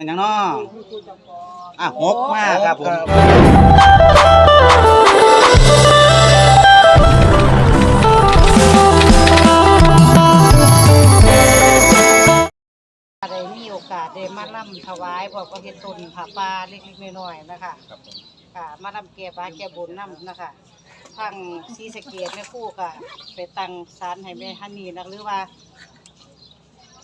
เป็นหยังเนาะอะหกมากครับผมได้มีโอกาสได้มาล่ำถวายพร้อมกับเฮ็ดต้นผาป่าเล็กๆน้อยๆนะคะครับผมค่ะมาล่ำแก่บาแก่บุญนำนะคะทางศรีสะเกษแม่ครู่ก็ไปตั้งศาลให้แม่ฮันนี่นะหรือว่า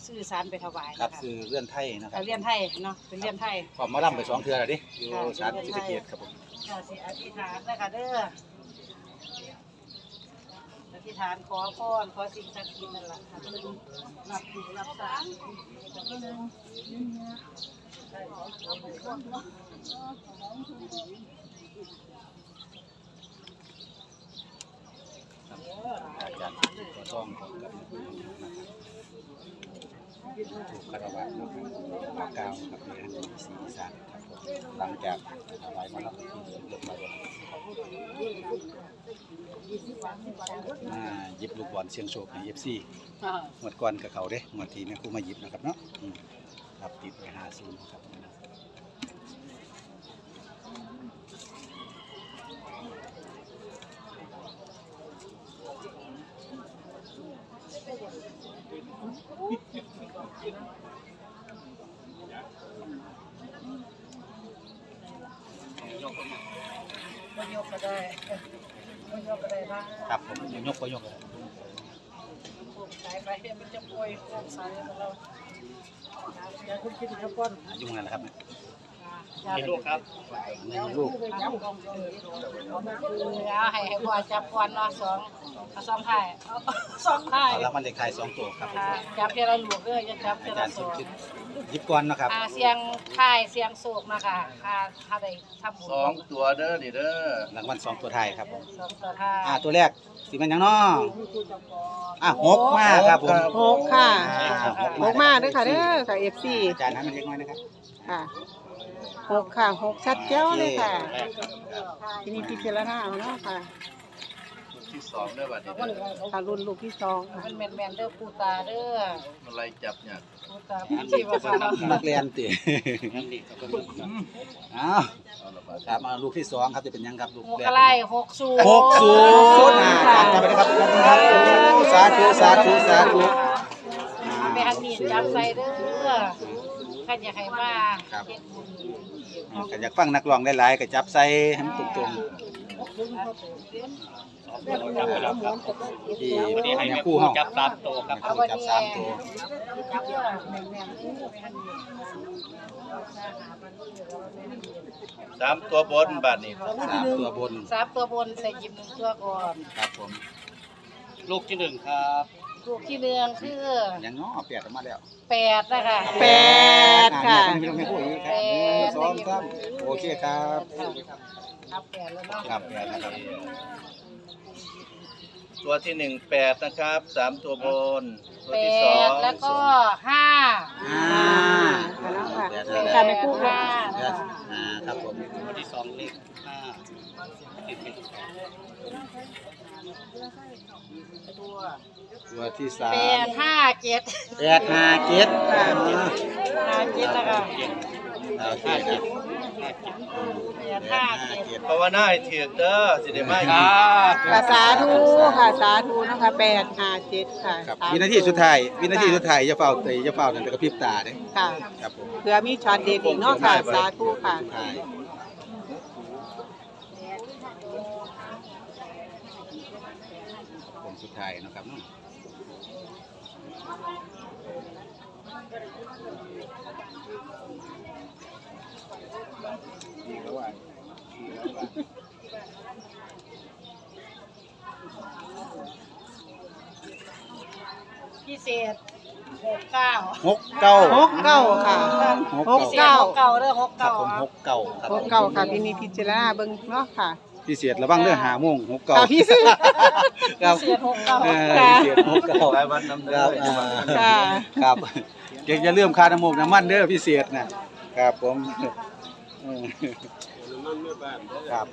ซื้อศาลไปถวายครับนะคะคือเลื่อนไทยนะครัเอาบเรียนไทยเนาะเป็นเรียนไทยขอมาล่ำไปสองเทือแล้วดิอยู่ค่ะชาร์จศรีสะเกษครับผมค่ะสิอธิษฐานนะคะเด้ออธิษฐานขอพรขอสิ่งศักดิ์สิทธิ์นั่นแหละค่ะเพิ่นรับอยู่รับสารอาจารย์ตัวซ่องของกับถูกคารวะนะครับมากาวครับในฮันนี่สีอีสานครับผมหลังจากถวายมาล่ำที่เรียบร้อยแล้วอ่าหยิบลูกบอลเสียงโชคในเอฟซีหมวดก่อนกับเขาเด้หมวดทีแม่ครูมาหยิบนะครับเนาะอืมครับติดไว้หาศูนย์ครับ กก็ได้บ่ยกก็ได้บ้างครับผมยกก็ยกเลยพวกสายไปเนี่ยมันจะป่วยพวกสายของเราอย่าคุณคิดถึงก่อนอ่ายุ่งนั่นแหละครับ มีลูกครับนี่ลูกเอาให้ให้พ่อจับก่อนเนาะสองเอาสองไข่เอาสองไข่เอาแล้วมันเลขท้ายสองตัวครับผมอ่าจับเทละลูกเด้ออย่าจับเทอาละจารย์สสอมงคิดหยิบก่อนนะครับ อ่าเสียงไข่เสียงโศกนะคะค่าค่าได้ทำบุญสองตัวเด้อนี่เด้อรางวัลสองตัวท้ายครับผมสองตัวท้ายอ่าตัวแรกสีมันหยังเนาะอะหกมากครับผมหกค่ะ อ่าหกมาเด้วยค่ะเด้อค่ะ FC อาจารย์นั้นมันเล็กน้อยนะครับ ค่ะ หกค่ะหกชัดเจ้าเลยค่ะโอเคครับที่นี่พิจารณาเอาเนาะค่ะลูกที่สองเด้อบัดนี้เด้อค่ะรุ่นลูกที่สองค่ะมันแม่นแม่นๆเด้อปูตาเด้ออะไรจับเนี่ยปูตาปูชีวะค่ะนักเรียนตีอ้าวเอาละบัดครับมาลูกที่สองครับจะเป็นยังครับลูกหกแรอะไรกหกศูนย์หกศูนย์อ่าจำไปนะครับขอบคุณครับโอ้สาธุสาธุสาธุไปหันมีดจับใส่เด้อขันอยากให้มาครับ เฮ็ดบุญอ่า ก็อยากฟังนักร้องหลายๆก็จับใส่ให้มันตรงๆที่ให้แม่ครู่เฮาจับสามตัวครับเอาวันจับนี้สามตัวจับเด้อแม่นๆเด้อไปหันมีดสามตัวบนบัดนี้สามตัวบนสามตัวบนใส่หยิบหนึ่งตัวก่อน ครับผมลูกที่หนึ่งครับลูกที่เรืองคือยังง้อเปียกออกมาแล้วแปดนะคะแปดค่ะอ่าเนี่ยไม่ต้องให้พูดอีกครับ หนึ่งสองสามโอเคครับครับแปดแล้วเนาะครับแปดนะครับ ตัวที่หนึ่งแปดนะครับสามตัวบน ตัวแปที่สองดแล้วก็ห้าอ่าค่ะเนาะค่ะแปดแปแล้วดค่ะแม่ครูห้าแปดอ่าครับผมตัวที่สองเลขห้าตัวตัวที่สาแปมดห้าเจ็ดแปดห้าเจ็ดอ่าห้าเจ็ดแล้วก็ โอเคครับแปดห้าเจ็ดภาวนาให้ถือกเด้อสิได้มาคอีรักบค่ะสาธุค่ะสาธุนะคะแปดห้าเจ็ดค่ะครับสธุวินาทีสุดท้ายวินาทีสุดท้ายอย่าเฝ้าเตยอย่าเฝ้านั่นแต่กระพริบตาเด้ค่ะครับผมเพื่อมีช็อตเด็ดอีกเนาะค่ะสาธุค่ะสุดท้ายผมสุดท้ายเนาะครับเนาะ เศษหกเก้าหกเก้าหกเก้าค่ะหกหกพิเศษเก้า หกเก้าเด้อหกครับเก้าผมหกเก้าครับหกเก้าค่ะที่นี่พิจารณาเบิ่งเนาะค่ะพิเศษระวังเรื่องหาโมงหกเก้าค่ะพี่ซื้อครับพิเศษหกเก้าเออค่ะพิเศษหกเก้าหลายวันน้ำคเด้รัอบอ่าค่ะครับเดี๋ยวอย่าลืมค่าน้ำมูกน้ำมันเด้อพิเศษนะครับผมเออครับ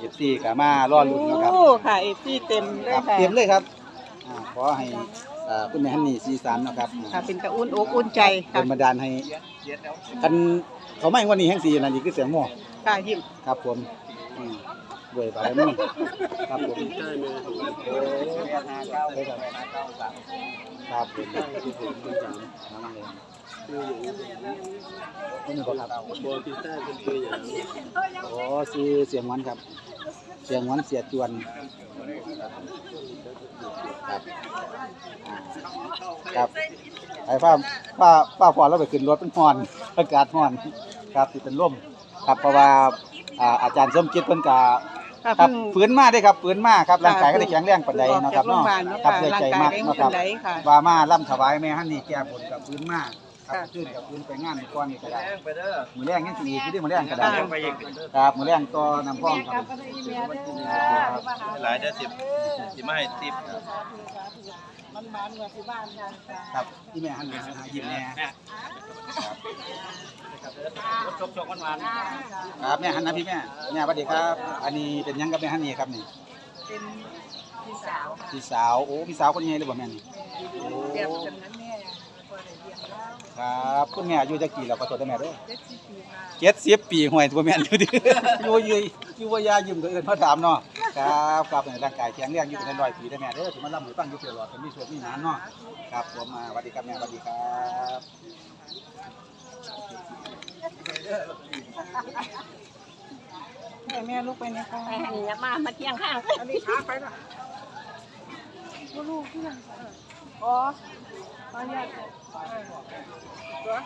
เอฟซีกามารอลุ้นนะครับโอ้ค่ะเอฟซีเต็มเลคยรับค่ะเตรียมเลยครับอ่าขอให้ อ่าคุณแม่ฮันนี่สีสันเนาะครับค่ะเป็นกระอุ่นอกอุ่นใจค่ะเป็นบันดาลให้กันเขาไม่วันนี้แห่งสีนั่นนี่คือเสียงหม้อค่ะยิ้มครับผมอืมด้วยบารมีครับผมครับผม นี่บ่ครับโอ้ซื้อเสียงหวันครับ เสียงหวันเสียจวนครับอ่าครับไอ้ฟ้าฟ้าฟ้าพอเราไปขึ้นรถเป็นฮ้อนอากาศฮ้อนครับที่เป็นลมครับเพราะว่าอ่าอาจารย์สมคิดเพิ่นก็ค่ะครับเพิ่งฝืนมาได้ครับฝืนมาครับร่างกายก็ได้แข็งแรงปานใดออกเนาะคจารักบโรงพเนาะยาบาลเนาะครับค่ะด้วยร่างใจกายมากได้เนาะคขึ้รันบไหนค่ะว่ามาล่ำถวายแม่ฮันนี่แก้บนกับฝืนมา ครับค่ะ ขึ้นกับฝืนไปงานก่อนนี่ก็ได้ไปเด้อมื้อแรงยังสิอีกคือมื้อแรงก็ได้ค่ะไปอีกครับมื้อแรงต่อน้ำพองครับหลายได้สิบสิมาให้สิบมันมาเหมือนที่บ้านกันจ้ะครับที่แม่ฮันนี่หายิ้มแน่ชกชกมันมันครับแม่ฮันนะพี่แม่แม่สวัสดีครับ อันนี้เป็นหยังกับแม่ฮันนี่ครับนี่เป็นพี่สาวพี่สาวโอ้พี่สาวคนใหญ่เลยบ่แม่นี่โอ้เรียกกันนั้นแม่พอได้เรียนแล้ว ครับคุณแม่อายุจักกี่แล้วขอโทษด้วยแม่เด้อเจ็ดสิบปีมาเจ็ดสิบปีห่วยตัวแม่นอยู่ดิอยู่ว่าอยู่อยู่ว่ายายืมตัวอื่นมาถามเนาะครับครับในร่างกายแข็งแรงอยู่เป็นร้อยปีได้แม่เด้อถึงมาล่ำมือตั้งอยู่ตลอดเป็นมีส่วนมีหนานเนาะครับผมมาสวัสดีครับแม่สวัสดีครับแม่แม่ลูกไปนะคะไปหันอย่ามามาเที่ยงข้างอันนี้ขาไปละลูกที่ไหนอ๋อตอนนี้ ตัว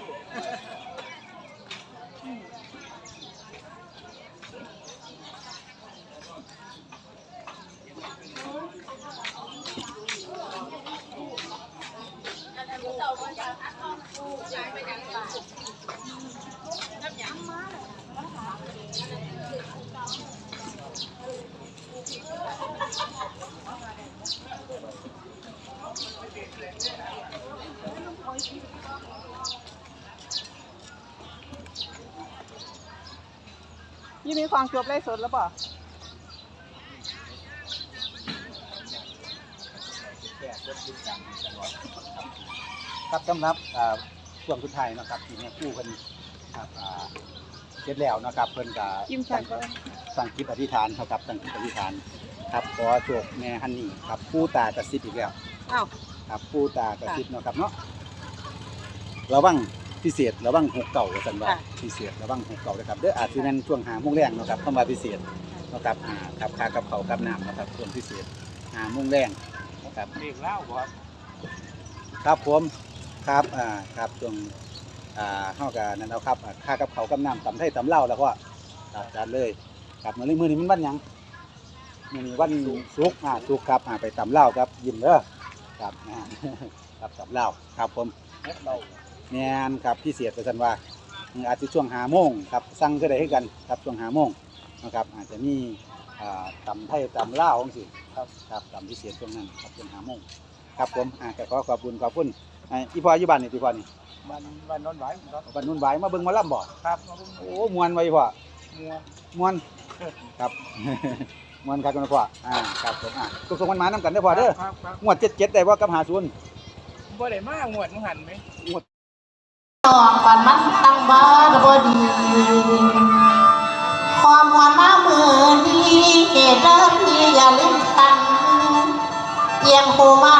ยี่มีความจบไล่สดแล้วป่ะครับสำหรับอ่าช่วงสุดท้ายนะครับที่แม่คู่เพิ่นครับเสร็จแล้วนะครับเพิ่นก็ยิ้มใส่ก็สั่งจิตอธิษฐานครับสั่งจิตอธิษฐาน ครับขอโชคแม่ฮันนี่ครับผู้ตากระซิบอีกแล้วครับผู้ตากระซิบนะครับเนาะ ระวังพิเศษระวังหกเก่าว่าซั่นว่าค่ะ พิเศษระวังหกเก่านะครับเด้ออาจสิแม่นช่วงหาโมงแรงเนาะครับเข้ามาพิเศษเนาะครับอ่าครับค่ากับเขาวกับน้ำเนาะครับช่วงพิเศษหาโมงแรงนะครับ เรียกเล่าบ่ครับครับผมครับอ่าครับช่วงอ่าเฮากับนั่นเอาครับอ่าค่ากับเขาวกับน้ำตำไทยตำเล่าวแล้วก็ครับจัดเลยครับมื้อนี้มื้อนี้มันวันหยังมื้อนี้วันศุกร์อ่าศุกร์ครับอ่าไปตำเล่าวครับยิ้มเด้อครับอ่า ครับตำเล่าวครับผม แม่นครับพิเศษไปสันว่าอืมอาจจะช่วงหาโมงครับสั่งก็ได้ให้กันครับช่วงหาโมงนะครับอาจจะมีอ่าตำไทยตำลาวของสิครับครับตำพิเศษช่วงนั้นครับช่วงหาโมงครับผมอ่าก็ขอขอบคุณขอบคุณอ่าอีพ่ออยู่บ้านนี่พี่พ่อนี่มันมันนอนไหวครับบ้านนุ่นไหวมาเบิ่งหมาล่ำบ่ครับโอ้มวนไว้พ่อมัวมวนครับมวนครับคุณพ่ออ่าครับผมอ่าทุกส่งมันมานํกันเด้อพ่อเด้อครับครับงวด77ได้บ่กับ50บ่ได้มาหวดมึงหันไหมงวด ตอกปันมันตั้งบ้านบ่ดีความหวาน้ามือนี้เกเดิมที่อย่าลืมกันเยียงโคมา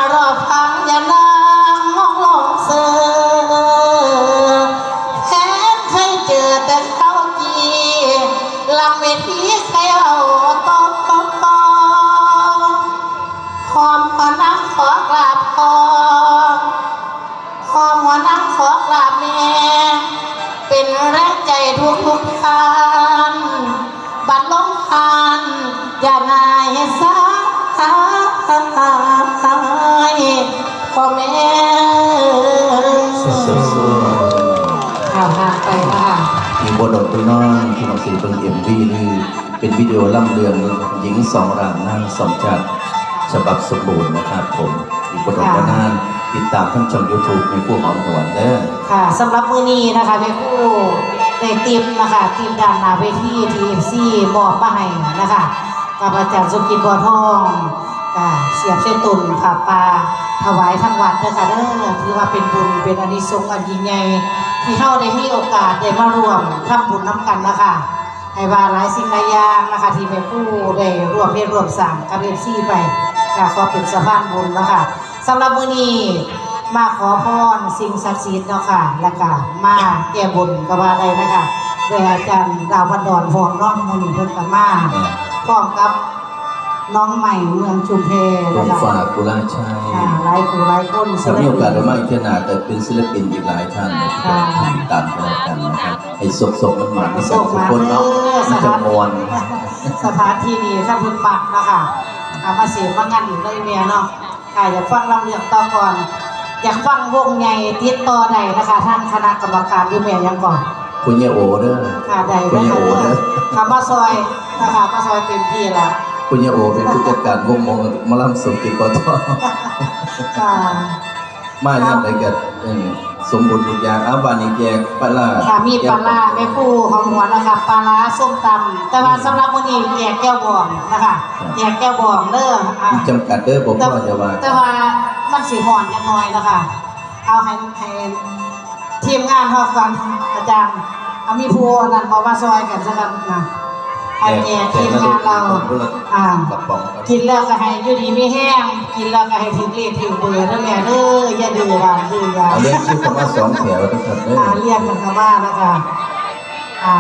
แม่สู้ๆข่าวหาไปค่ะมีบทดนตรีน้อยที่มาสื่อเป็นเอ็มวีหรือเป็นวิดีโอล่ำเรืองหญิงสองร่างนางสองจัดฉบับสมบูรณ์นะครับผมอีกบทดนตรีนานติดตามท่านชมยูทูบในผู้หอมหวนเด้อค่ะสำหรับมือนี้นะคะแม่ครู่ในทีมนะคะทีมด้านนาเวทีทีมซีมอบมาให้นะคะกับอาจารย์สมกิจบัวทอง ก็เสียบเส้นตุนผ่าป่าถวายทางวัดเด้อค่ะเด้อถือว่าเป็นบุญเป็นอานิสงส์อันยิ่งใหญ่ที่เฮาได้มีโอกาสได้มาร่วมทำบุญน้ำกันนะคะให้ว่าหลายสิ่งหลายอย่างนะคะที่แม่ครู่ได้รวมเรียนรวมสร้างกับ FC ไปก็ขอเป็นสะพานบุญนะคะสำหรับมื้อนี้มาขอพรสิ่งศักดิ์สิทธิ์เนาะค่ะแล้วก็มาแก้บนก็ว่าได้นะคะโดยอาจารย์ดาวพันดอนพรน้องมื้อนี้เพิ่นก็มาพร้อมกับ น้องใหม่เมืองชุมเพหลวนะงคะฝากกุลาชัยค่ะหลายผู้หลายคนถ้ามีโอกาสได้มาอีกเท่านาแต่เป็นศิลปินอีกหลายท่านนะครับตามกันแล้วกันนะครับให้สกสกมันหมันกันทุกคนเนาะมันจะมวนสถานที่นี้ท่านเพุ่นปักนะคะเอามาเสียงว่างานอยู่เลยเมียเนาะค่ะอยากฟังลำเรื่องต่อก่อน อยากฟังวงใหญ่ติดต่อใดนะคะท่านคณะกรรมการอยู่เมียยังก่อน คุณยายโอเด้อ ค่ะใดคุณนะยายคะโอเด้อคำว่าซอยนะคะมาซอยเต็มที่ละ คุณยายโอเป็นผู้จัดการวงหมอหมอลำสมกิจปตค่ะ มาย่ำไรกันเอิ่มสมบูรณ์ทุกอย่างอ้าวบานนี้แจกปลาร้าค่ะมีปลาร้าแม่คู่ของหัวนะคะปลาร้าส้มตำแต่ว่าสำหรับวันนี้แจกแก้วบองนะคะแจกแก้วบองเด้ออะมีจำกัดเด้อบอกแต่พ่อจะว่าแต่ว่ามันสีห่อนนิดหน่อยนะคะเอาให้ให้ทีมงานเฮากันอาจารย์เอามีผู้นั่นมาว่าซอยกันซะกันนะ ให้แจกทีมงานเราอ่ากินแล้วก็ให้อยู่ดีไม่แห้ง กินแล้วก็ให้ถึงเลขถึงเบอร์แล้วแม่เด้ออย่าดื้อว่าดื้อยาเอาเรียกชื่อคำว่าสองแถวทุกคนเด้ออ่าเรียกคำว่าแล้วก็อ่า